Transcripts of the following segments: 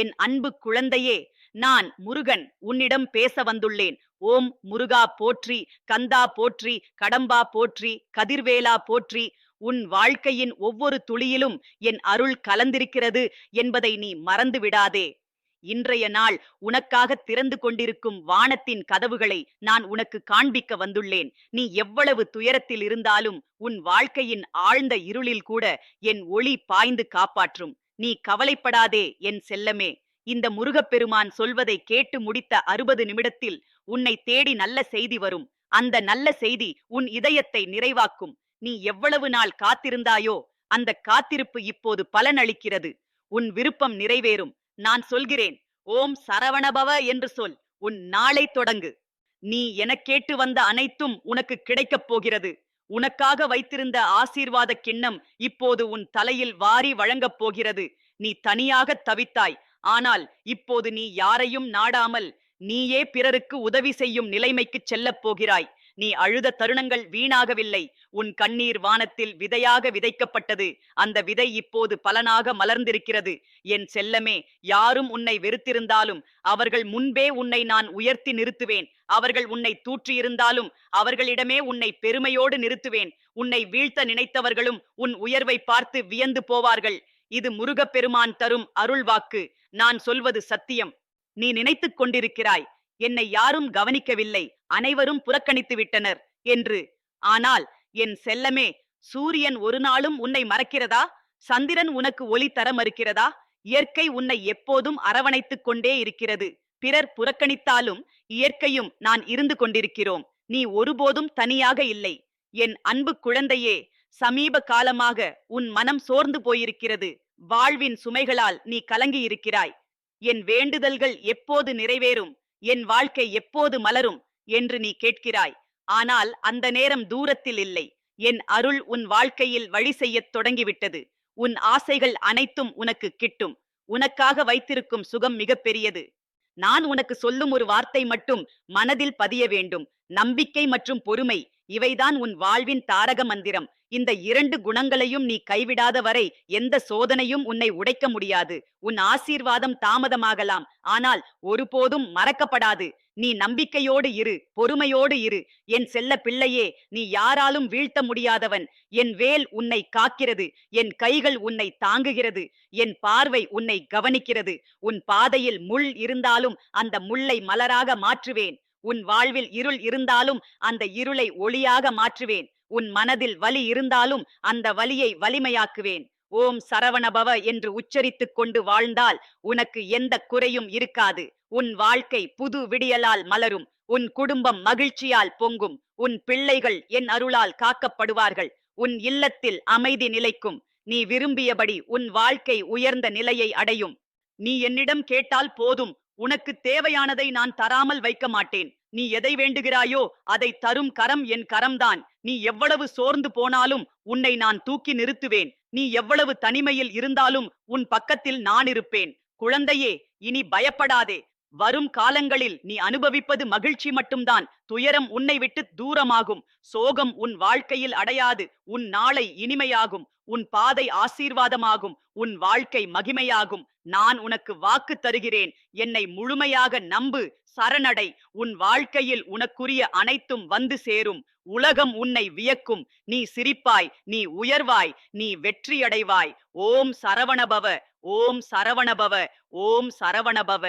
என் அன்பு குழந்தையே நான் முருகன் உன்னிடம் பேச வந்துள்ளேன். ஓம் முருகா போற்றி கந்தா போற்றி கடம்பா போற்றி கதிர்வேலா போற்றி. உன் வாழ்க்கையின் ஒவ்வொரு துளியிலும் என் அருள் கலந்திருக்கிறது என்பதை நீ மறந்து விடாதே. இன்றைய நாள் உனக்காக திறந்து கொண்டிருக்கும் வானத்தின் கதவுகளை நான் உனக்கு காண்பிக்க வந்துள்ளேன். நீ எவ்வளவு துயரத்தில் இருந்தாலும் உன் வாழ்க்கையின் ஆழ்ந்த இருளில் கூட என் ஒளி பாய்ந்து காப்பாற்றும். நீ கவலைப்படாதே என் செல்லமே. இந்த முருகப்பெருமான் சொல்வதை கேட்டு முடித்த அறுபது நிமிடத்தில் உன்னை தேடி நல்ல செய்தி வரும். அந்த நல்ல செய்தி உன் இதயத்தை நிறைவாக்கும். நீ எவ்வளவு நாள் காத்திருந்தாயோ அந்த காத்திருப்பு இப்போது பலனளிக்கிறது. உன் விருப்பம் நிறைவேறும். நான் சொல்கிறேன் ஓம் சரவணபவ என்று சொல். உன் நாளை தொடங்கு. நீ எனக் கேட்டு வந்த அனைத்தும் உனக்கு கிடைக்கப் போகிறது. உனக்காக வைத்திருந்த ஆசீர்வாத கிண்ணம் இப்போது உன் தலையில் வாரி வழங்கப் போகிறது. நீ தனியாக தவித்தாய். ஆனால் இப்போது நீ யாரையும் நாடாமல் நீயே பிறருக்கு உதவி செய்யும் நிலைமைக்கு செல்லப் போகிறாய். நீ அழுத தருணங்கள் வீணாகவில்லை. உன் கண்ணீர் வானத்தில் விதையாக விதைக்கப்பட்டது. அந்த விதை இப்போது பலனாக மலர்ந்திருக்கிறது. என் செல்லமே யாரும் உன்னை வெறுத்திருந்தாலும் அவர்கள் முன்பே உன்னை நான் உயர்த்தி நிறுத்துவேன். அவர்கள் உன்னை தூற்றியிருந்தாலும் அவர்களிடமே உன்னை பெருமையோடு நிறுத்துவேன். உன்னை வீழ்த்த நினைத்தவர்களும் உன் உயர்வை பார்த்து வியந்து போவார்கள். இது முருகப்பெருமான் தரும் அருள் வாக்கு நான் சொல்வது சத்தியம். நீ நினைத்துக் கொண்டிருக்கிறாய். என்னை யாரும் கவனிக்கவில்லை. அனைவரும் புறக்கணித்து விட்டனர் என்று. ஆனால் என் செல்லமே சூரியன் ஒரு நாளும் உன்னை மறக்கிறதா? சந்திரன் உனக்கு ஒளி தர மறுக்கிறதா? இயற்கை உன்னை எப்போதும் அரவணைத்துக் கொண்டே இருக்கிறது. பிறர் புறக்கணித்தாலும் இயற்கையும் நான் இருந்து கொண்டிருக்கிறோம். நீ ஒருபோதும் தனியாக இல்லை. என் அன்பு குழந்தையே சமீப காலமாக உன் மனம் சோர்ந்து போயிருக்கிறது. வாழ்வின் சுமைகளால் நீ கலங்கி இருக்கிறாய் என் வேண்டுதல்கள் எப்போது நிறைவேறும்? என் வாழ்க்கை எப்போது மலரும்? என்று நீ கேட்கிறாய். ஆனால் அந்த நேரம் தூரத்தில் இல்லை. என் அருள் உன் வாழ்க்கையில் வழி செய்யத் தொடங்கிவிட்டது. உன் ஆசைகள் அனைத்தும் உனக்கு கிட்டும். உனக்காக வைத்திருக்கும் சுகம் மிகப்பெரியது நான் உனக்கு சொல்லும் ஒரு வார்த்தை மட்டும் மனதில் பதிய வேண்டும். நம்பிக்கை மற்றும் பொறுமை இவைதான் உன் வாழ்வின் தாரக மந்திரம். இந்த இரண்டு குணங்களையும் நீ கைவிடாத வரை எந்த சோதனையும் உன்னை உடைக்க முடியாது. உன் ஆசீர்வாதம் தாமதமாகலாம். ஆனால் ஒருபோதும் மறக்கப்படாது. நீ நம்பிக்கையோடு இரு பொறுமையோடு இரு. என் செல்ல பிள்ளையே நீ யாராலும் வீழ்த்த முடியாதவன். என் வேல் உன்னை காக்கிறது. என் கைகள் உன்னை தாங்குகிறது. என் பார்வை உன்னை கவனிக்கிறது. உன் பாதையில் முள் இருந்தாலும் அந்த முள்ளை மலராக மாற்றுவேன். உன் வாழ்வில் இருள் இருந்தாலும் அந்த இருளை ஒளியாக மாற்றுவேன். உன் மனதில் வலி இருந்தாலும் அந்த வலியை வலிமையாக்குவேன். ஓம் சரவணபவ என்று உச்சரித்துக் கொண்டு வாழ்ந்தால் உனக்கு எந்த குறையும் இருக்காது. உன் வாழ்க்கை புது விடியலால் மலரும். உன் குடும்பம் மகிழ்ச்சியால் பொங்கும். உன் பிள்ளைகள் என் அருளால் காக்கப்படுவார்கள். உன் இல்லத்தில் அமைதி நிலைக்கும். நீ விரும்பியபடி உன் வாழ்க்கை உயர்ந்த நிலையை அடையும். நீ என்னிடம் கேட்டால் போதும். உனக்கு தேவையானதை நான் தராமல் வைக்க மாட்டேன். நீ எதை வேண்டுகிறாயோ அதை தரும் கரம் என் கரம்தான். நீ எவ்வளவு சோர்ந்து போனாலும் உன்னை நான் தூக்கி நிறுத்துவேன். நீ எவ்வளவு தனிமையில் இருந்தாலும் உன் பக்கத்தில் நான் இருப்பேன். குழந்தையே இனி பயப்படாதே. வரும் காலங்களில் நீ அனுபவிப்பது மகிழ்ச்சி மட்டும்தான். துயரம் உன்னை விட்டு தூரமாகும். சோகம் உன் வாழ்க்கையில் அடையாது. உன் நாளை இனிமையாகும். உன் பாதை ஆசீர்வாதமாகும். உன் வாழ்க்கை மகிமையாகும். நான் உனக்கு வாக்கு தருகிறேன். என்னை முழுமையாக நம்பு. சரணடை. உன் வாழ்க்கையில் உனக்குரிய அனைத்தும் வந்து சேரும். உலகம் உன்னை வியக்கும். நீ சிரிப்பாய். நீ உயர்வாய். நீ வெற்றியடைவாய். ஓம் சரவணபவ. ஓம் சரவணபவ. ஓம் சரவணபவ.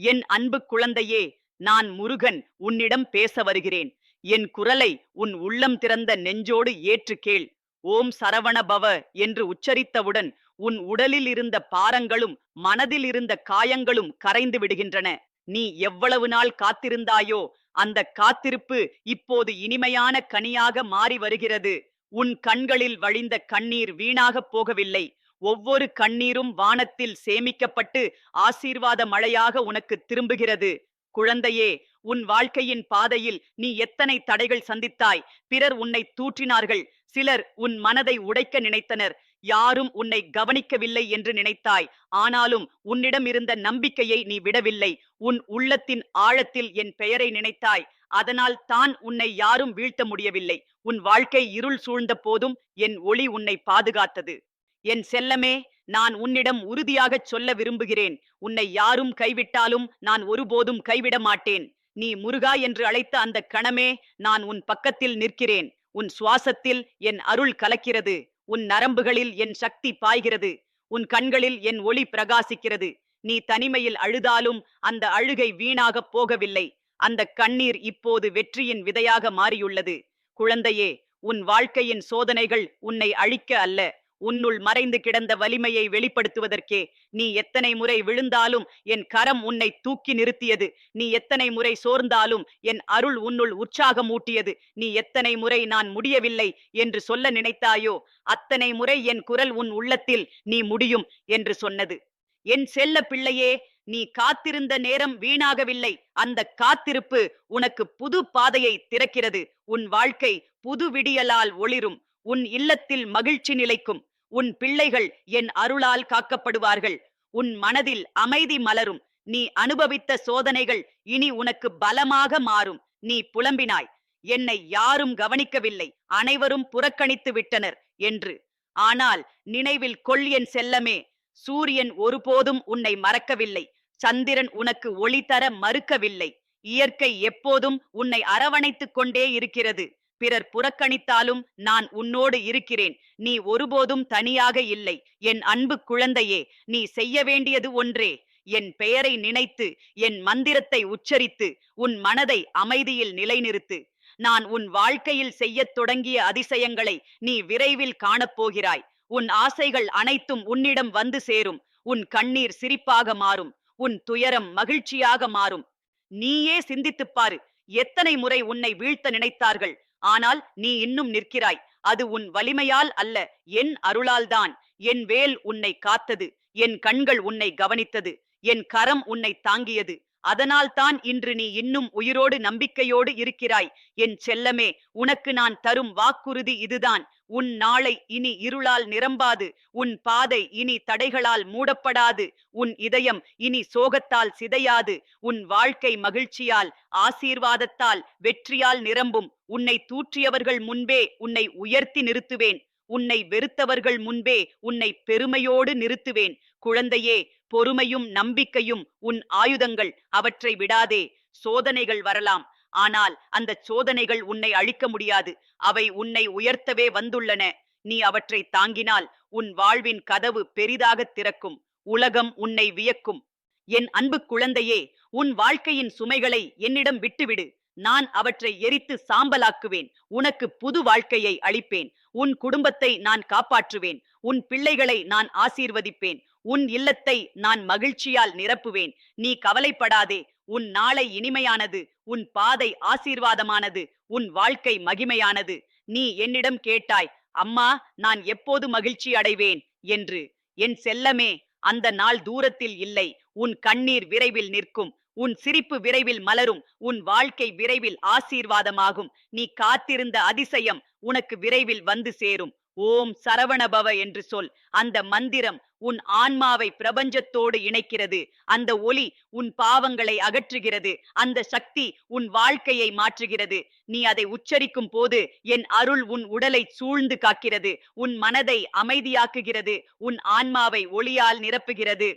என் அன்பு குழந்தையே நான் முருகன் உன்னிடம் பேச வருகிறேன். என் குரலை உன் உள்ளம் திறந்த நெஞ்சோடு ஏற்று கேள். ஓம் சரவணபவ என்று உச்சரித்தவுடன் உன் உடலில் இருந்த பாரங்களும் மனதில் இருந்த காயங்களும் கரைந்து விடுகின்றன. நீ எவ்வளவு நாள் காத்திருந்தாயோ அந்த காத்திருப்பு இப்போது இனிமையான கனியாக மாறி வருகிறது. உன் கண்களில் வழிந்த கண்ணீர் வீணாகப் போகவில்லை. ஒவ்வொரு கண்ணீரும் வானத்தில் சேமிக்கப்பட்டு ஆசீர்வாத மழையாக உனக்கு திரும்புகிறது. குழந்தையே உன் வாழ்க்கையின் பாதையில் நீ எத்தனை தடைகள் சந்தித்தாய்? பிறர் உன்னை தூற்றினார்கள். சிலர் உன் மனதை உடைக்க நினைத்தனர். யாரும் உன்னை கவனிக்கவில்லை என்று நினைத்தாய். ஆனாலும் உன்னிடம் இருந்த நம்பிக்கையை நீ விடவில்லை. உன் உள்ளத்தின் ஆழத்தில் என் பெயரை நினைத்தாய். அதனால் தான் உன்னை யாரும் வீழ்த்த முடியவில்லை. உன் வாழ்க்கை இருள் சூழ்ந்த போதும் என் ஒளி உன்னை பாதுகாத்தது. என் செல்லமே நான் உன்னிடம் உறுதியாகச் சொல்ல விரும்புகிறேன். உன்னை யாரும் கைவிட்டாலும் நான் ஒருபோதும் கைவிட மாட்டேன். நீ முருகா என்று அழைத்த அந்த கணமே நான் உன் பக்கத்தில் நிற்கிறேன். உன் சுவாசத்தில் என் அருள் கலக்கிறது. உன் நரம்புகளில் என் சக்தி பாய்கிறது. உன் கண்களில் என் ஒளி பிரகாசிக்கிறது. நீ தனிமையில் அழுதாலும் அந்த அழுகை வீணாகப் போகவில்லை. அந்த கண்ணீர் இப்போது வெற்றியின் விதையாக மாறியுள்ளது. குழந்தையே உன் வாழ்க்கையின் சோதனைகள் உன்னை அழிக்க அல்ல. உன்னுள் மறைந்து கிடந்த வலிமையை வெளிப்படுத்துவதற்கே நீ எத்தனை முறை விழுந்தாலும் என் கரம் உன்னை தூக்கி நிறுத்தியது. நீ எத்தனை முறை சோர்ந்தாலும் என் அருள் உன்னுள் உற்சாகம் ஊட்டியது நீ எத்தனை முறை நான் முடியவில்லை என்று சொல்ல நினைத்தாயோ அத்தனை முறை என் குரல் உன் உள்ளத்தில் நீ முடியும் என்று சொன்னது. என் செல்ல பிள்ளையே நீ காத்திருந்த நேரம் வீணாகவில்லை. அந்த காத்திருப்பு உனக்கு புது பாதையை திறக்கிறது. உன் வாழ்க்கை புது விடியலால் ஒளிரும். உன் இல்லத்தில் மகிழ்ச்சி நிலைக்கும். உன் பிள்ளைகள் என் அருளால் காக்கப்படுவார்கள். உன் மனதில் அமைதி மலரும். நீ அனுபவித்த சோதனைகள் இனி உனக்கு பலமாக மாறும். நீ புலம்பினாய். என்னை யாரும் கவனிக்கவில்லை. அனைவரும் புறக்கணித்து விட்டனர் என்று. ஆனால் நினைவில் கொள் என் செல்லமே. சூரியன் ஒருபோதும் உன்னை மறக்கவில்லை. சந்திரன் உனக்கு ஒளி தர மறுக்கவில்லை. இயற்கை எப்போதும் உன்னை அரவணைத்துக் கொண்டே இருக்கிறது. பிறர் புறக்கணித்தாலும் நான் உன்னோடு இருக்கிறேன். நீ ஒருபோதும் தனியாக இல்லை. என் அன்பு குழந்தையே நீ செய்ய வேண்டியது ஒன்றே. என் பெயரை நினைத்து என் மந்திரத்தை உச்சரித்து உன் மனதை அமைதியில் நிலைநிறுத்து. நான் உன் வாழ்க்கையில் செய்யத் தொடங்கிய அதிசயங்களை நீ விரைவில் காணப்போகிறாய். உன் ஆசைகள் அனைத்தும் உன்னிடம் வந்து சேரும். உன் கண்ணீர் சிரிப்பாக மாறும். உன் துயரம் மகிழ்ச்சியாக மாறும். நீயே சிந்தித்துப் பாரு. எத்தனை முறை உன்னை வீழ்த்த நினைத்தார்கள்? ஆனால் நீ இன்னும் நிற்கிறாய். அது உன் வலிமையால் அல்ல என் அருளால்தான். என் வேல் உன்னை காத்தது என் கண்கள் உன்னை கவனித்தது என் கரம் உன்னை தாங்கியது. அதனால்தான் இன்று நீ இன்னும் உயிரோடு நம்பிக்கையோடு இருக்கிறாய். என் செல்லமே உனக்கு நான் தரும் வாக்குறுதி இதுதான். உன் நாளை இனி இருளால் நிரம்பாது. உன் பாதை இனி தடைகளால் மூடப்படாது. உன் இதயம் இனி சோகத்தால் சிதையாது. உன் வாழ்க்கை மகிழ்ச்சியால் ஆசீர்வாதத்தால் வெற்றியால் நிரம்பும். உன்னை தூற்றியவர்கள் முன்பே உன்னை உயர்த்தி நிறுத்துவேன். உன்னை வெறுத்தவர்கள் முன்பே உன்னை பெருமையோடு நிறுத்துவேன். குழந்தையே பொறுமையும் நம்பிக்கையும் உன் ஆயுதங்கள் அவற்றை விடாதே. சோதனைகள் வரலாம். ஆனால் அந்த சோதனைகள் உன்னை அழிக்க முடியாது. அவை உன்னை உயர்த்தவே வந்துள்ளன. நீ அவற்றை தாங்கினால் உன் வாழ்வின் கதவு பெரிதாக திறக்கும். உலகம் உன்னை வியக்கும். என் அன்பு குழந்தையே உன் வாழ்க்கையின் சுமைகளை என்னிடம் விட்டுவிடு. நான் அவற்றை எரித்து சாம்பலாக்குவேன். உனக்கு புது வாழ்க்கையை அளிப்பேன். உன் குடும்பத்தை நான் காப்பாற்றுவேன். உன் பிள்ளைகளை நான் ஆசீர்வதிப்பேன். உன் இல்லத்தை நான் மகிழ்ச்சியால் நிரப்புவேன். நீ கவலைப்படாதே. உன் நாளை இனிமையானது. உன் பாதை ஆசீர்வாதமானது. உன் வாழ்க்கை மகிமையானது. நீ என்னிடம் கேட்டாய் அம்மா நான் எப்போது மகிழ்ச்சி அடைவேன்? என்று. என் செல்லமே அந்த நாள் தூரத்தில் இல்லை. உன் கண்ணீர் விரைவில் நிற்கும். உன் சிரிப்பு விரைவில் மலரும். உன் வாழ்க்கை விரைவில் ஆசீர்வாதமாகும். நீ காத்திருந்த அதிசயம் உனக்கு விரைவில் வந்து சேரும். ஓம் சரவணபவ என்று சொல். அந்த மந்திரம் உன் ஆன்மாவை பிரபஞ்சத்தோடு இணைக்கிறது. அந்த ஒளி உன் பாவங்களை அகற்றுகிறது. அந்த சக்தி உன் வாழ்க்கையை மாற்றுகிறது. நீ அதை உச்சரிக்கும் போது என் அருள் உன் உடலை சூழ்ந்து காக்கிறது. உன் மனதை அமைதியாக்குகிறது. உன் ஆன்மாவை ஒளியால் நிரப்புகிறது.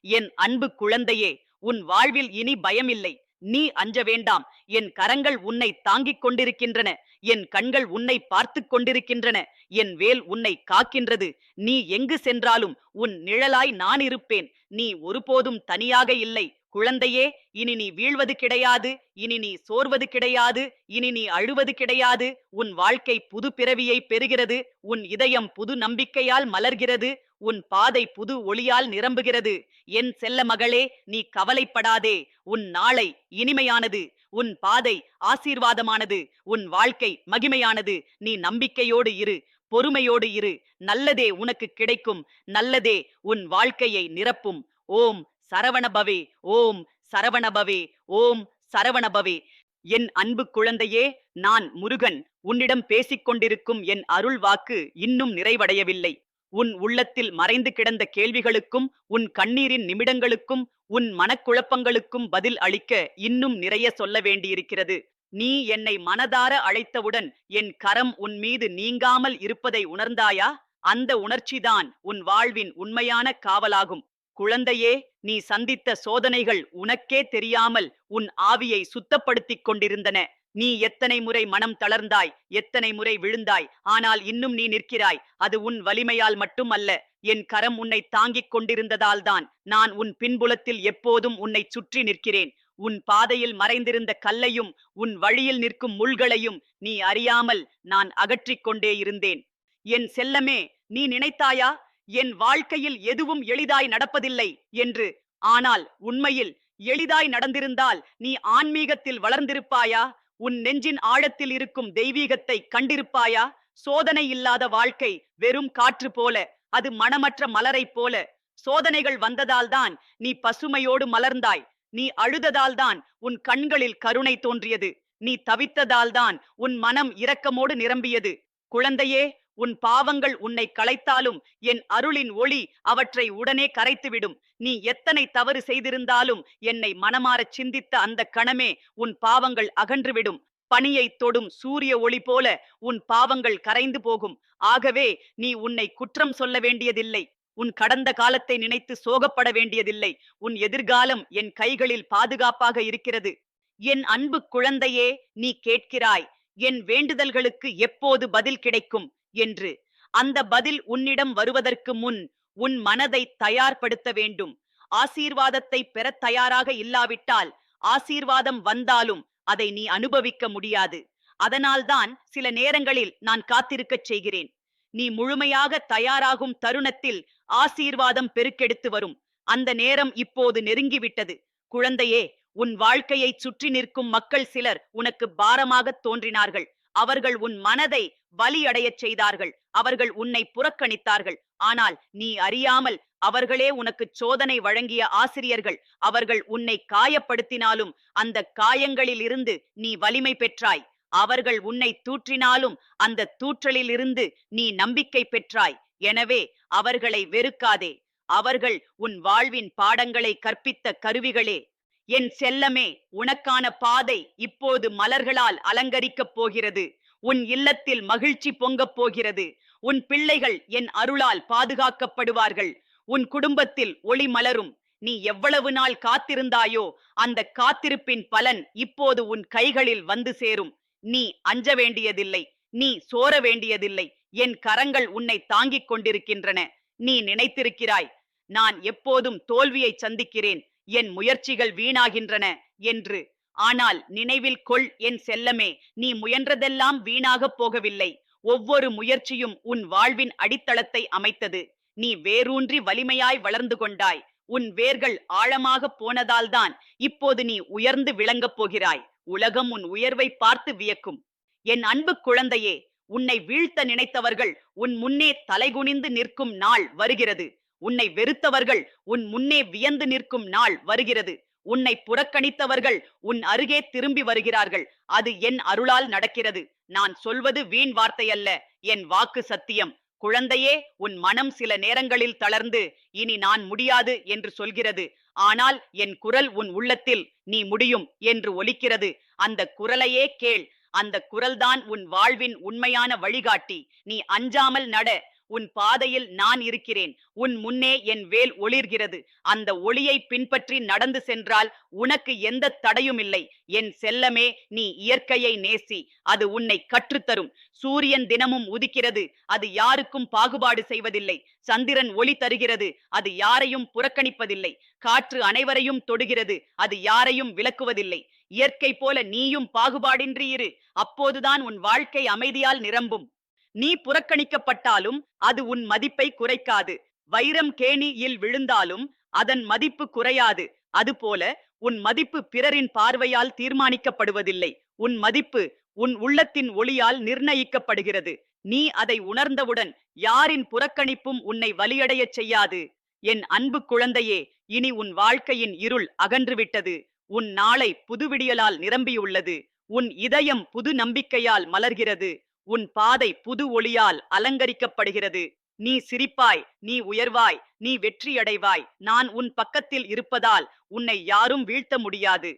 என் அன்பு குழந்தையே உன் வாழ்வில் இனி பயமில்லை. நீ அஞ்ச வேண்டாம். என் கரங்கள் உன்னை தாங்கிக் கொண்டிருக்கின்றன. என் கண்கள் உன்னை பார்த்து கொண்டிருக்கின்றன. என் வேல் உன்னை காக்கின்றது. நீ எங்கு சென்றாலும் உன் நிழலாய் நான் இருப்பேன். நீ ஒருபோதும் தனியாக இல்லை. குழந்தையே இனி நீ வீழ்வது கிடையாது. இனி நீ சோர்வது கிடையாது. இனி நீ அழுவது கிடையாது. உன் வாழ்க்கை புது பிறவியை பெறுகிறது. உன் இதயம் புது நம்பிக்கையால் மலர்கிறது. உன் பாதை புது ஒளியால் நிரம்புகிறது. என் செல்ல மகளே நீ கவலைப்படாதே. உன் நாளை இனிமையானது. உன் பாதை ஆசீர்வாதமானது. உன் வாழ்க்கை மகிமையானது. நீ நம்பிக்கையோடு இரு பொறுமையோடு இரு. நல்லதே உனக்கு கிடைக்கும். நல்லதே உன் வாழ்க்கையை நிரப்பும். ஓம் சரவணபவே ஓம் சரவணபவே ஓம் சரவணபவே. என் அன்பு குழந்தையே நான் முருகன். உன்னிடம் பேசிக் கொண்டிருக்கும் என் அருள் வாக்கு இன்னும் நிறைவடையவில்லை. உன் உள்ளத்தில் மறைந்து கிடந்த கேள்விகளுக்கும் உன் கண்ணீரின் நிமிடங்களுக்கும் உன் மனக்குழப்பங்களுக்கும் பதில் அளிக்க இன்னும் நிறைய சொல்ல வேண்டியிருக்கிறது. நீ என்னை மனதார அழைத்தவுடன் என் கரம் உன் மீது நீங்காமல் இருப்பதை உணர்ந்தாயா? அந்த உணர்ச்சிதான் உன் வாழ்வின் உண்மையான காவலாகும். குழந்தையே நீ சந்தித்த சோதனைகள் உனக்கே தெரியாமல் உன் ஆவியை சுத்தப்படுத்திக் கொண்டிருந்தன. நீ எத்தனை முறை மனம் தளர்ந்தாய் எத்தனை முறை விழுந்தாய் ஆனால் இன்னும் நீ நிற்கிறாய். அது உன் வலிமையால் மட்டும் அல்ல என் கரம் உன்னை தாங்கிக் கொண்டிருந்ததால்தான் நான் உன் பின்புலத்தில் எப்போதும் உன்னை சுற்றி நிற்கிறேன். உன் பாதையில் மறைந்திருந்த கல்லையும் உன் வழியில் நிற்கும் முள்களையும் நீ அறியாமல் நான் அகற்றிக் கொண்டே இருந்தேன். என் செல்லமே நீ நினைத்தாயா? என் வாழ்க்கையில் எதுவும் எளிதாய் நடப்பதில்லை என்று. ஆனால் உண்மையில் எளிதாய் நடந்திருந்தால் நீ ஆன்மீகத்தில் வளர்ந்திருப்பாயா? உன் நெஞ்சின் ஆழத்தில் இருக்கும் தெய்வீகத்தை கண்டிருப்பாயா? சோதனை இல்லாத வாழ்க்கை வெறும் காற்று போல அது மனமற்ற மலரைப் போல. சோதனைகள் வந்ததால்தான் நீ பசுமையோடு மலர்ந்தாய். நீ அழுததால்தான் உன் கண்களில் கருணை தோன்றியது. நீ தவித்ததால்தான் உன் மனம் இரக்கமோடு நிரம்பியது. குழந்தையே உன் பாவங்கள் உன்னை களைத்தாலும் என் அருளின் ஒளி அவற்றை உடனே கரைத்துவிடும். நீ எத்தனை தவறு செய்திருந்தாலும் என்னை மனமாறச் சிந்தித்த அந்த கணமே உன் பாவங்கள் அகன்றுவிடும். பனியை தொடும் சூரிய ஒளி போல உன் பாவங்கள் கரைந்து போகும். ஆகவே நீ உன்னை குற்றம் சொல்ல வேண்டியதில்லை. உன் கடந்த காலத்தை நினைத்து சோகப்பட வேண்டியதில்லை. உன் எதிர்காலம் என் கைகளில் பாதுகாப்பாக இருக்கிறது. என் அன்பு குழந்தையே நீ கேட்கிறாய். என் வேண்டுதல்களுக்கு எப்போது பதில் கிடைக்கும்? என்று. அந்த பதில் உன்னிடம் வருவதற்கு முன் உன் மனதை தயார்படுத்த வேண்டும். ஆசீர்வாதத்தை பெறத் தயாராக இல்லாவிட்டால் ஆசீர்வாதம் வந்தாலும் அதை நீ அனுபவிக்க முடியாது. அதனால்தான் சில நேரங்களில் நான் காத்திருக்கச் செய்கிறேன். நீ முழுமையாக தயாராகும் தருணத்தில் ஆசீர்வாதம் பெருக்கெடுத்து வரும். அந்த நேரம் இப்போது நெருங்கிவிட்டது. குழந்தையே உன் வாழ்க்கையை சுற்றி நிற்கும் மக்கள் சிலர் உனக்கு பாரமாக தோன்றினார்கள். அவர்கள் உன் மனதை வலியடையச் செய்தார்கள். அவர்கள் உன்னை புறக்கணித்தார்கள். ஆனால் நீ அறியாமல் அவர்களே உனக்கு சோதனை வழங்கிய ஆசிரியர்கள். அவர்கள் உன்னை காயப்படுத்தினாலும் அந்த காயங்களில் இருந்து நீ வலிமை பெற்றாய். அவர்கள் உன்னை தூற்றினாலும் அந்த தூற்றலில் இருந்து நீ நம்பிக்கை பெற்றாய். எனவே அவர்களை வெறுக்காதே. அவர்கள் உன் வாழ்வின் பாடங்களை கற்பித்த கருவிகளே. என் செல்லமே உனக்கான பாதை இப்போது மலர்களால் அலங்கரிக்கப் போகிறது. உன் இல்லத்தில் மகிழ்ச்சி பொங்கப் போகிறது. உன் பிள்ளைகள் என் அருளால் பாதுகாக்கப்படுவார்கள். உன் குடும்பத்தில் ஒளி மலரும். நீ எவ்வளவு நாள் காத்திருந்தாயோ அந்த காத்திருப்பின் பலன் இப்போது உன் கைகளில் வந்து சேரும். நீ அஞ்ச வேண்டியதில்லை. நீ சோர வேண்டியதில்லை. என் கரங்கள் உன்னை தாங்கிக் கொண்டிருக்கின்றன. நீ நினைத்திருக்கிறாய் நான் எப்போதும் தோல்வியை சந்திக்கிறேன். என் முயற்சிகள் வீணாகின்றன என்று ஆனால் நினைவில் கொள் என் செல்லமே நீ முயன்றதெல்லாம் வீணாகப் போகவில்லை. ஒவ்வொரு முயற்சியும் உன் வாழ்வின் அடித்தளத்தை அமைத்தது. நீ வேரூன்றி வலிமையாய் வளர்ந்து கொண்டாய். உன் வேர்கள் ஆழமாக போனதால்தான் இப்போது நீ உயர்ந்து விளங்கப் போகிறாய். உலகம் உன் உயர்வை பார்த்து வியக்கும். என் அன்பு குழந்தையே உன்னை வீழ்த்த நினைத்தவர்கள் உன் முன்னே தலைகுனிந்து நிற்கும் நாள் வருகிறது. உன்னை வெறுத்தவர்கள் உன் முன்னே வியந்து நிற்கும் நாள் வருகிறது. உன்னை புறக்கணித்தவர்கள் உன் அருகே திரும்பி வருகிறார்கள். அது என் அருளால் நடக்கிறது. நான் சொல்வது வீண் வார்த்தையல்ல. என் வாக்கு சத்தியம். குழந்தையே உன் மனம் சில நேரங்களில் தளர்ந்து இனி நான் முடியாது என்று சொல்கிறது. ஆனால் என் குரல் உன் உள்ளத்தில் நீ முடியும் என்று ஒலிக்கிறது. அந்த குரலையே கேள். அந்த குரல்தான் உன் வாழ்வின் உண்மையான வழிகாட்டி. நீ அஞ்சாமல் நட. உன் பாதையில் நான் இருக்கிறேன். உன் முன்னே என் வேல் ஒளிர்கிறது. அந்த ஒளியை பின்பற்றி நடந்து சென்றால் உனக்கு எந்த தடையும் இல்லை. என் செல்லமே நீ இயற்கையை நேசி. அது உன்னை கற்றுத்தரும். சூரியன் தினமும் உதிக்கிறது. அது யாருக்கும் பாகுபாடு செய்வதில்லை. சந்திரன் ஒளி தருகிறது. அது யாரையும் புறக்கணிப்பதில்லை. காற்று அனைவரையும் தொடுகிறது. அது யாரையும் விலக்குவதில்லை இயற்கை போல நீயும் பாகுபாடின்றி இரு. அப்போதுதான் உன் வாழ்க்கை அமைதியால் நிரம்பும். நீ புறக்கணிக்கப்பட்டாலும் அது உன் மதிப்பை குறைக்காது. வைரம் கேணியில் விழுந்தாலும் அதன் மதிப்பு குறையாது. அதுபோல உன் மதிப்பு பிறரின் பார்வையால் தீர்மானிக்கப்படுவதில்லை. உன் மதிப்பு உன் உள்ளத்தின் ஒளியால் நிர்ணயிக்கப்படுகிறது. நீ அதை உணர்ந்தவுடன் யாரின் புறக்கணிப்பும் உன்னை வலியடையச் செய்யாது. என் அன்பு குழந்தையே இனி உன் வாழ்க்கையின் இருள் அகன்றுவிட்டது. உன் நாளை புதுவிடியலால் நிரம்பியுள்ளது. உன் இதயம் புது நம்பிக்கையால் மலர்கிறது. உன் பாதை புது ஒளியால் அலங்கரிக்கப்படுகிறது. நீ சிரிப்பாய் நீ உயர்வாய் நீ வெற்றியடைவாய். நான் உன் பக்கத்தில் இருப்பதால் உன்னை யாரும் வீழ்த்த முடியாது.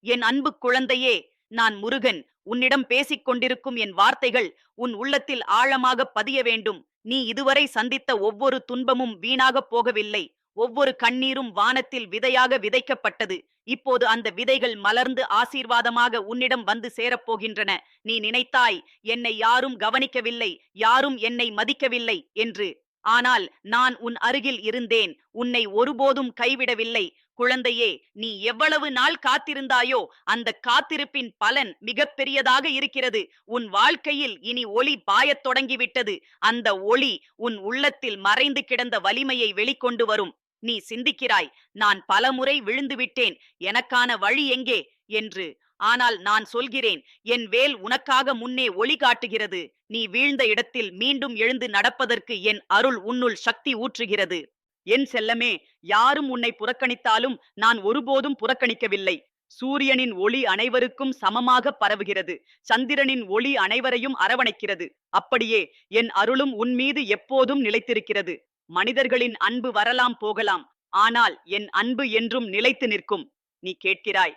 என் அன்பு குழந்தையே நான் முருகன். உன்னிடம் பேசிக் கொண்டிருக்கும் என் வார்த்தைகள் உன் உள்ளத்தில் ஆழமாக பதிய வேண்டும். நீ இதுவரை சந்தித்த ஒவ்வொரு துன்பமும் வீணாகப் போகவில்லை. ஒவ்வொரு கண்ணீரும் வானத்தில் விதையாக விதைக்கப்பட்டது. இப்போது அந்த விதைகள் மலர்ந்து ஆசீர்வாதமாக உன்னிடம் வந்து சேரப்போகின்றன. நீ நினைத்தாய் என்னை யாரும் கவனிக்கவில்லை யாரும் என்னை மதிக்கவில்லை என்று. ஆனால் நான் உன் அருகில் இருந்தேன் உன்னை ஒருபோதும் கைவிடவில்லை. குழந்தையே நீ எவ்வளவு நாள் காத்திருந்தாயோ அந்த காத்திருப்பின் பலன் மிகப்பெரியதாக இருக்கிறது. உன் வாழ்க்கையில் இனி ஒளி பாயத் தொடங்கிவிட்டது. அந்த ஒளி உன் உள்ளத்தில் மறைந்து கிடந்த வலிமையை வெளிக்கொண்டு வரும். நீ சிந்திக்கிறாய். நான் பலமுறை விழுந்து விட்டேன் எனக்கான வழி எங்கே? என்று. ஆனால் நான் சொல்கிறேன் என் வேல் உனக்காக முன்னே ஒளி காட்டுகிறது. நீ வீழ்ந்த இடத்தில் மீண்டும் எழுந்து நடப்பதற்கு என் அருள் உன்னுள் சக்தி ஊற்றுகிறது. என் செல்லமே யாரும் உன்னை புறக்கணித்தாலும் நான் ஒருபோதும் புறக்கணிக்கவில்லை. சூரியனின் ஒளி அனைவருக்கும் சமமாக பரவுகிறது. சந்திரனின் ஒளி அனைவரையும் அரவணைக்கிறது. அப்படியே என் அருளும் உன் மீது எப்போதும் நிலைத்திருக்கிறது. மனிதர்களின் அன்பு வரலாம் போகலாம் ஆனால் என் அன்பு என்றும் நிலைத்து நிற்கும். நீ கேட்கிறாய்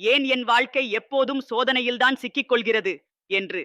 ஏன் என் வாழ்க்கை எப்போதும் சோதனையில்தான் சிக்கிக் கொள்கிறது என்று.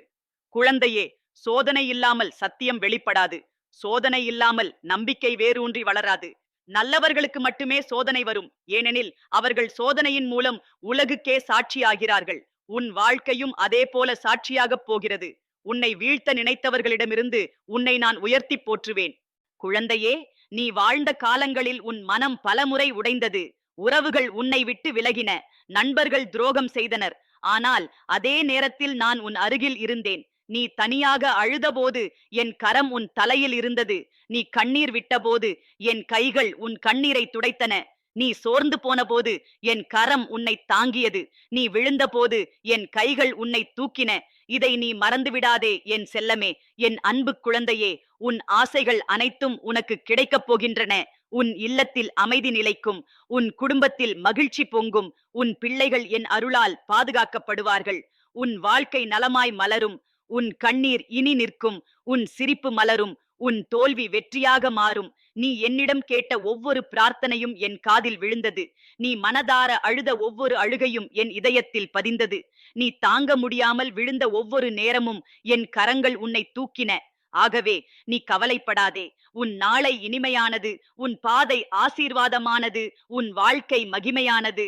குழந்தையே சோதனை இல்லாமல் சத்தியம் வெளிப்படாது. சோதனை இல்லாமல் நம்பிக்கை வேரூன்றி வளராது. நல்லவர்களுக்கு மட்டுமே சோதனை வரும். ஏனெனில் அவர்கள் சோதனையின் மூலம் உலகுக்கே சாட்சியாகிறார்கள். உன் வாழ்க்கையும் அதே போல சாட்சியாகப் போகிறது. உன்னை வீழ்த்த நினைத்தவர்களிடமிருந்து உன்னை நான் உயர்த்தி போற்றுவேன். குழந்தையே நீ வாழ்ந்த காலங்களில் உன் மனம் பலமுறை உடைந்தது. உறவுகள் உன்னை விட்டு விலகின. நண்பர்கள் துரோகம் செய்தனர். ஆனால் அதே நேரத்தில் நான் உன் அருகில் இருந்தேன். நீ தனியாக அழுதபோது என் கரம் உன் தலையில் இருந்தது. நீ கண்ணீர் விட்டபோது என் கைகள் உன் கண்ணீரை துடைத்தன. நீ சோர்ந்து போனபோது என் கரம் உன்னை தாங்கியது. நீ விழுந்தபோது என் கைகள் உன்னை தூக்கின. இதை நீ மறந்துவிடாதே என் செல்லமே. என் அன்பு குழந்தையே உன் ஆசைகள் அனைத்தும் உனக்கு கிடைக்கப் போகின்றன. உன் இல்லத்தில் அமைதி நிலைக்கும் உன் குடும்பத்தில் மகிழ்ச்சி பொங்கும் உன் பிள்ளைகள் என் அருளால் பாதுகாக்கப்படுவார்கள். உன் வாழ்க்கை நலமாய் மலரும் உன் கண்ணீர் இனி நிற்கும் உன் சிரிப்பு மலரும் உன் தோல்வி வெற்றியாக மாறும். நீ என்னிடம் கேட்ட ஒவ்வொரு பிரார்த்தனையும் என் காதில் விழுந்தது. நீ மனதார அழுத ஒவ்வொரு அழுகையும் என் இதயத்தில் பதிந்தது. நீ தாங்க முடியாமல் விழுந்த ஒவ்வொரு நேரமும் என் கரங்கள் உன்னை தூக்கின. ஆகவே நீ கவலைப்படாதே. உன் நாளை இனிமையானது உன் பாதை ஆசீர்வாதமானது உன் வாழ்க்கை மகிமையானது.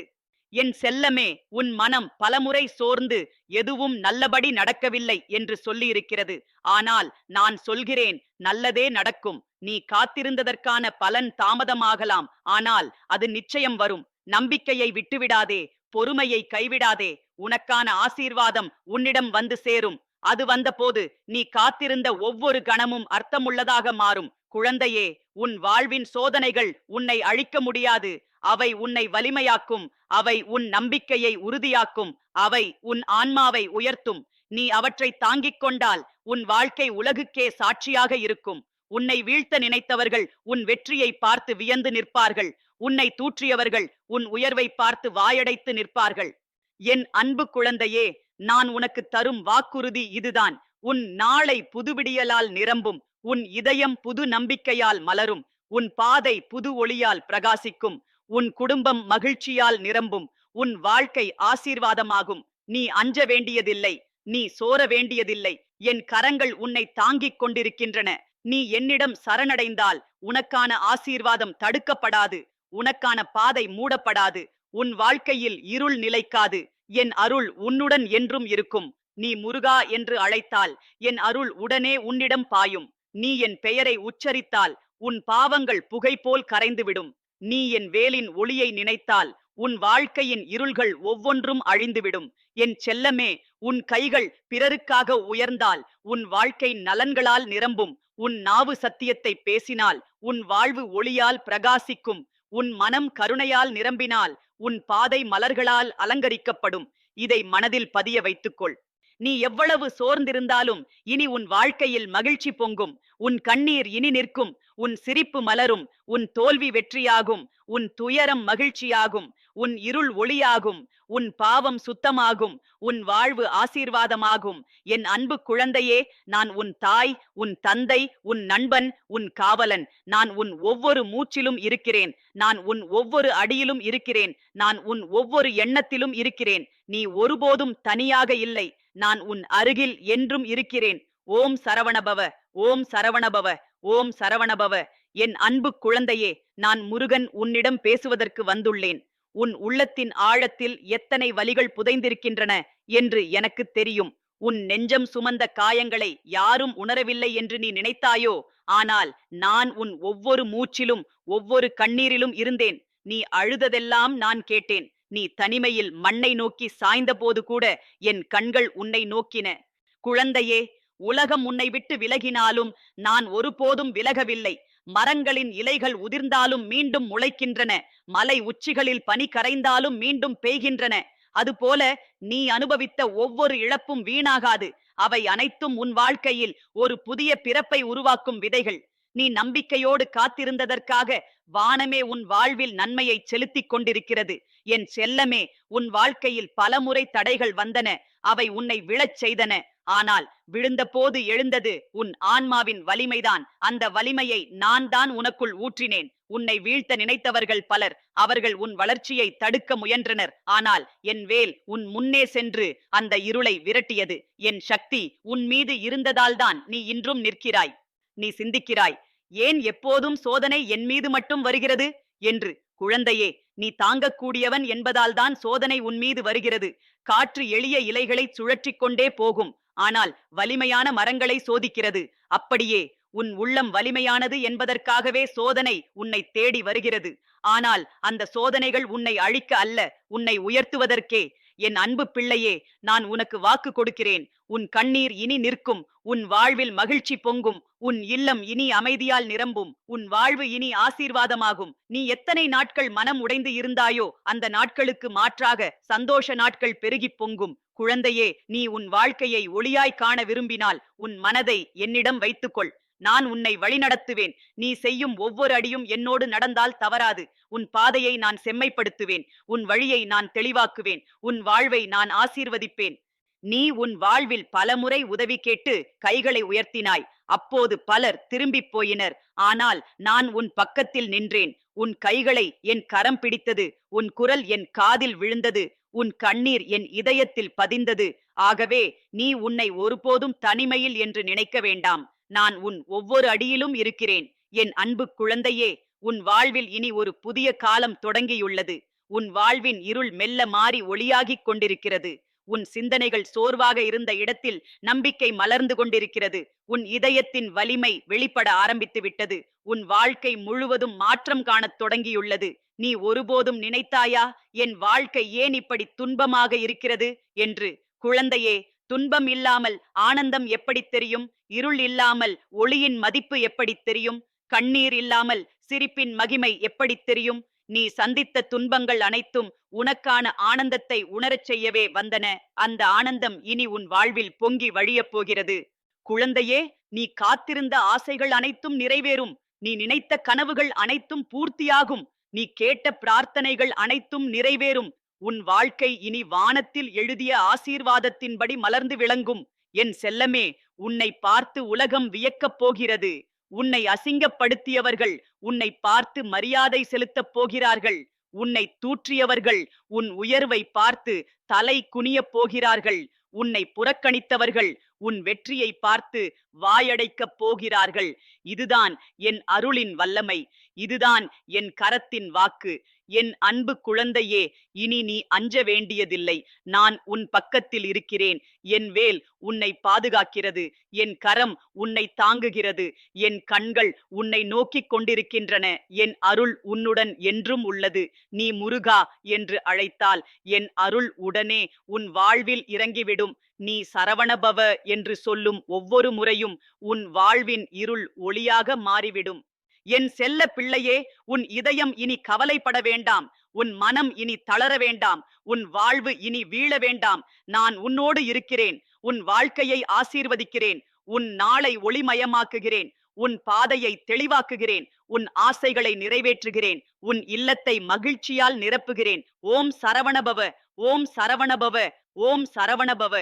என் செல்லமே உன் மனம் பலமுறை சோர்ந்து எதுவும் நல்லபடி நடக்கவில்லை என்று சொல்லியிருக்கிறது. ஆனால் நான் சொல்கிறேன் நல்லதே நடக்கும். நீ காத்திருந்ததற்கான பலன் தாமதமாகலாம். ஆனால் அது நிச்சயம் வரும். நம்பிக்கையை விட்டுவிடாதே பொறுமையை கைவிடாதே. உனக்கான ஆசீர்வாதம் உன்னிடம் வந்து சேரும். அது வந்தபோது நீ காத்திருந்த ஒவ்வொரு கணமும் அர்த்தமுள்ளதாக மாறும். குழந்தையே உன் வாழ்வின் சோதனைகள் உன்னை அழிக்க முடியாது. அவை உன்னை வலிமையாக்கும் அவை உன் நம்பிக்கையை உறுதியாக்கும் அவை உன் ஆன்மாவை உயர்த்தும். நீ அவற்றை தாங்கிக் கொண்டால் உன் வாழ்க்கை உலகுக்கே சாட்சியாக இருக்கும். உன்னை வீழ்த்த நினைத்தவர்கள் உன் வெற்றியை பார்த்து வியந்து நிற்பார்கள். உன்னை தூற்றியவர்கள் உன் உயர்வை பார்த்து வாயடைத்து நிற்பார்கள். என் அன்பு குழந்தையே நான் உனக்கு தரும் வாக்குறுதி இதுதான். உன் நாளை புதுவிடியலால் நிரம்பும். உன் இதயம் புது நம்பிக்கையால் மலரும். உன் பாதை புது ஒளியால் பிரகாசிக்கும். உன் குடும்பம் மகிழ்ச்சியால் நிரம்பும். உன் வாழ்க்கை ஆசீர்வாதமாகும். நீ அஞ்ச வேண்டியதில்லை. நீ சோர வேண்டியதில்லை. என் கரங்கள் உன்னை தாங்கிக் கொண்டிருக்கின்றன. நீ என்னிடம் சரணடைந்தால் உனக்கான ஆசீர்வாதம் தடுக்கப்படாது. உனக்கான பாதை மூடப்படாது. உன் வாழ்க்கையில் இருள் நிலைக்காது. என் அருள் உன்னுடன் என்றும் இருக்கும். நீ முருகா என்று அழைத்தால் என் அருள் உடனே உன்னிடம் பாயும். நீ என் பெயரை உச்சரித்தால் உன் பாவங்கள் புகை போல் கரைந்துவிடும். நீ என் வேலின் ஒளியை நினைத்தால் உன் வாழ்க்கையின் இருள்கள் ஒவ்வொன்றும் அழிந்துவிடும். என் செல்லமே உன் கைகள் பிறருக்காக உயர்ந்தால் உன் வாழ்க்கை நலன்களால் நிரம்பும். உன் நாவு சத்தியத்தை பேசினால் உன் வாழ்வு ஒளியால் பிரகாசிக்கும். உன் மனம் கருணையால் நிரம்பினால் உன் பாதை மலர்களால் அலங்கரிக்கப்படும். இதை மனதில் பதிய வைத்துக்கொள். நீ எவ்வளவு சோர்ந்திருந்தாலும் இனி உன் வாழ்க்கையில் மகிழ்ச்சி பொங்கும். உன் கண்ணீர் இனி நிற்கும். உன் சிரிப்பு மலரும். உன் தோல்வி வெற்றியாகும். உன் துயரம் மகிழ்ச்சியாகும். உன் இருள் ஒளியாகும். உன் பாவம் சுத்தமாகும். உன் வாழ்வு ஆசீர்வாதமாகும். என் அன்பு குழந்தையே நான் உன் தாய் உன் தந்தை உன் நண்பன் உன் காவலன். நான் உன் ஒவ்வொரு மூச்சிலும் இருக்கிறேன். நான் உன் ஒவ்வொரு அடியிலும் இருக்கிறேன். நான் உன் ஒவ்வொரு எண்ணத்திலும் இருக்கிறேன். நீ ஒருபோதும் தனியாக இல்லை. நான் உன் அருகில் என்றும் இருக்கிறேன். ஓம் சரவணபவ ஓம் சரவணபவ ஓம் சரவணபவ. என் அன்பு குழந்தையே நான் முருகன் உன்னிடம் பேசுவதற்கு வந்துள்ளேன். உன் உள்ளத்தின் ஆழத்தில் எத்தனை வலிகள் புதைந்திருக்கின்றன என்று எனக்கு தெரியும். உன் நெஞ்சம் சுமந்த காயங்களை யாரும் உணரவில்லை என்று நீ நினைத்தாயோ? ஆனால் நான் உன் ஒவ்வொரு மூச்சிலும் ஒவ்வொரு கண்ணீரிலும் இருந்தேன். நீ அழுததெல்லாம் நான் கேட்டேன். நீ தனிமையில் மண்ணை நோக்கி சாய்ந்தபோது கூட என் கண்கள் உன்னை நோக்கின. குழந்தையே உலகம் உன்னை விட்டு விலகினாலும் நான் ஒருபோதும் விலகவில்லை. மரங்களின் இலைகள் உதிர்ந்தாலும் மீண்டும் முளைக்கின்றன. மலை உச்சிகளில் பனி கரைந்தாலும் மீண்டும் பெய்கின்றன. அதுபோல நீ அனுபவித்த ஒவ்வொரு இழப்பும் வீணாகாது. அவை அனைத்தும் உன் வாழ்க்கையில் ஒரு புதிய பிறப்பை உருவாக்கும் விதைகள். நீ நம்பிக்கையோடு காத்திருந்ததற்காக வானமே உன் வாழ்வில் நன்மையை செலுத்திக் கொண்டிருக்கிறது. என் செல்லமே உன் வாழ்க்கையில் பலமுறை தடைகள் வந்தன. அவை உன்னை விழச் செய்தன. ஆனால் விழுந்தபோது எழுந்தது உன் ஆன்மாவின் வலிமைதான். அந்த வலிமையை நான் தான் உனக்குள் ஊற்றினேன். உன்னை வீழ்த்த நினைத்தவர்கள் பலர் அவர்கள் உன் வளர்ச்சியை தடுக்க முயன்றனர். ஆனால் என் வேல் உன் முன்னே சென்று அந்த இருளை விரட்டியது. என் சக்தி உன் மீது இருந்ததால்தான் நீ இன்றும் நிற்கிறாய். நீ சிந்திக்கிறாய். ஏன் எப்போதும் சோதனை என் மீது மட்டும் வருகிறது? என்று. குழந்தையே நீ தாங்கக்கூடியவன் என்பதால்தான் சோதனை உன் மீது வருகிறது. காற்று எளிய இலைகளை சுழற்றிக்கொண்டே போகும். ஆனால் வலிமையான மரங்களை சோதிக்கிறது. அப்படியே உன் உள்ளம் வலிமையானது என்பதற்காகவே சோதனை உன்னை தேடி வருகிறது. ஆனால் அந்த சோதனைகள் உன்னை அழிக்க அல்ல உன்னை உயர்த்துவதற்கே. என் அன்பு பிள்ளையே நான் உனக்கு வாக்கு கொடுக்கிறேன். உன் கண்ணீர் இனி நிற்கும். உன் வாழ்வில் மகிழ்ச்சி பொங்கும். உன் இல்லம் இனி அமைதியால் நிரம்பும். உன் வாழ்வு இனி ஆசீர்வாதமாகும். நீ எத்தனை நாட்கள் மனம் உடைந்து இருந்தாயோ அந்த நாட்களுக்கு மாற்றாக சந்தோஷ நாட்கள் பெருகிப் பொங்கும். குழந்தையே நீ உன் வாழ்க்கையை ஒளியாய் காண விரும்பினால் உன் மனதை என்னிடம் வைத்துக்கொள். நான் உன்னை வழிநடத்துவேன். நீ செய்யும் ஒவ்வொரு அடியும் என்னோடு நடந்தால் தவறாது. உன் பாதையை நான் செம்மைப்படுத்துவேன். உன் வழியை நான் தெளிவாக்குவேன். உன் வாழ்வை நான் ஆசீர்வதிப்பேன். நீ உன் வாழ்வில் பலமுறை உதவி கேட்டு கைகளை உயர்த்தினாய். அப்போது பலர் திரும்பிப் போயினர். ஆனால் நான் உன் பக்கத்தில் நின்றேன். உன் கைகளை என் கரம் பிடித்தது. உன் குரல் என் காதில் விழுந்தது. உன் கண்ணீர் என் இதயத்தில் பதிந்தது. ஆகவே நீ உன்னை ஒருபோதும் தனிமையில் என்று நினைக்க வேண்டாம். நான் உன் ஒவ்வொரு அடியிலும் இருக்கிறேன். என் அன்பு குழந்தையே உன் வாழ்வில் இனி ஒரு புதிய காலம் தொடங்கியுள்ளது. உன் வாழ்வின் இருள் மெல்ல மாறி ஒளியாகிக் கொண்டிருக்கிறது. உன் சிந்தனைகள் சோர்வாக இருந்த இடத்தில் நம்பிக்கை மலர்ந்து கொண்டிருக்கிறது. உன் இதயத்தின் வலிமை வெளிப்பட ஆரம்பித்து விட்டது. உன் வாழ்க்கை முழுவதும் மாற்றம் காணத் தொடங்கியுள்ளது. நீ ஒருபோதும் நினைத்தாயா என் வாழ்க்கை ஏன் இப்படி துன்பமாக இருக்கிறது? என்று குழந்தையே துன்பம் இல்லாமல் ஆனந்தம் எப்படி தெரியும்? இருள் இல்லாமல் ஒளியின் மதிப்பு எப்படி தெரியும்? கண்ணீர் இல்லாமல் சிரிப்பின் மகிமை எப்படி தெரியும்? நீ சந்தித்த துன்பங்கள் அனைத்தும் உனக்கான ஆனந்தத்தை உணரச் செய்யவே வந்தன. அந்த ஆனந்தம் இனி உன் வாழ்வில் பொங்கி வழியப் போகிறது. குழந்தையே நீ காத்திருந்த ஆசைகள் அனைத்தும் நிறைவேறும். நீ நினைத்த கனவுகள் அனைத்தும் பூர்த்தியாகும். நீ கேட்ட பிரார்த்தனைகள் அனைத்தும் நிறைவேறும். உன் வாழ்க்கை இனி வானத்தில் எழுதிய ஆசீர்வாதத்தின்படி மலர்ந்து விளங்கும். என் செல்லமே உன்னை பார்த்து உலகம் வியக்கப் போகிறது. உன்னை அசிங்கப்படுத்தியவர்கள் உன்னை பார்த்து மரியாதை செலுத்தப் போகிறார்கள். உன்னை தூற்றியவர்கள் உன் உயர்வை பார்த்து தலை குனியப் போகிறார்கள். உன்னை புறக்கணித்தவர்கள் உன் வெற்றியை பார்த்து வாயடைக்கப் போகிறார்கள். இதுதான் என் அருளின் வல்லமை. இதுதான் என் கரத்தின் வாக்கு. என் அன்பு குழந்தையே இனி நீ அஞ்ச வேண்டியதில்லை. நான் உன் பக்கத்தில் இருக்கிறேன். என் வேல் உன்னை பாதுகாக்கிறது. என் கரம் உன்னை தாங்குகிறது. என் கண்கள் உன்னை நோக்கிக் கொண்டிருக்கின்றன. என் அருள் உன்னுடன் என்றும் உள்ளது. நீ முருகா என்று அழைத்தால் என் அருள் உடனே உன் வாழ்வில் இறங்கிவிடும். நீ சரவணபவ என்று சொல்லும் ஒவ்வொரு முறையும் உன் வாழ்வின் இருள் ஒளியாக மாறிவிடும். என் செல்ல பிள்ளையே உன் இதயம் இனி கவலைப்பட வேண்டாம். உன் மனம் இனி தளர வேண்டாம். உன் வாழ்வு இனி வீழ வேண்டாம். நான் உன்னோடு இருக்கிறேன். உன் வாழ்க்கையை ஆசீர்வதிக்கிறேன். உன் நாளை ஒளிமயமாக்குகிறேன். உன் பாதையை தெளிவாக்குகிறேன். உன் ஆசைகளை நிறைவேற்றுகிறேன். உன் இல்லத்தை மகிழ்ச்சியால் நிரப்புகிறேன். ஓம் சரவணபவ ஓம் சரவணபவ ஓம் சரவணபவ.